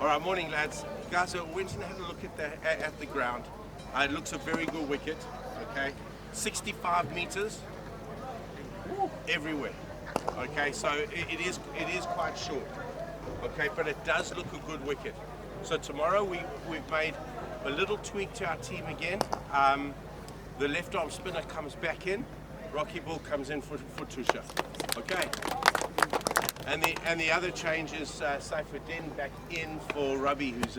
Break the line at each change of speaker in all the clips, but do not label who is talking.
All right, morning, lads. Guys, so and had a look at the at, at the ground. Uh, it looks a very good wicket. Okay, 65 meters everywhere. Okay, so it, it is it is quite short. Okay, but it does look a good wicket. So tomorrow we we've made a little tweak to our team again. Um, the left arm spinner comes back in. Rocky Ball comes in for, for Tusha. Okay. And the and the other change is uh, Saifuddin back in for Rabi, who's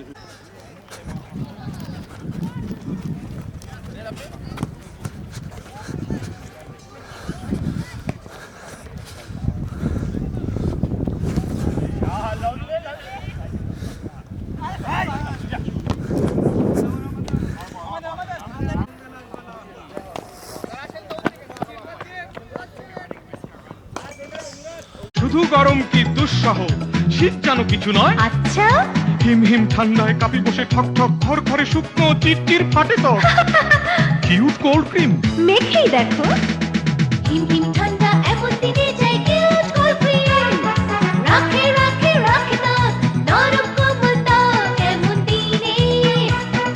শুধু গরম কি দুঃসহ? শীত যেন কিছু নয়।
আচ্ছা।
হিম হিম ঠান্ডায় কাপি বসে ঠক ঠক ঘর ঘরে শুকনো চিরচির ফাটে তো। কিউট কোল্ড ক্রিম
মেখেই দেখো। হিম হিম ঠান্ডা এমন দিনে যাই কিউট কোল্ড ক্রিম রাখে রাখে রাখে না নরম কোমল ত্বক এমন দিনে।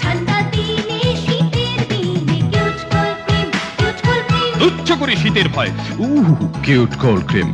ঠান্ডা দিনে শীতের দিনে cute cold cream cute cold cream
তুচ্ছ করে শীতের ভয়। উহ কিউট কোল্ড ক্রিম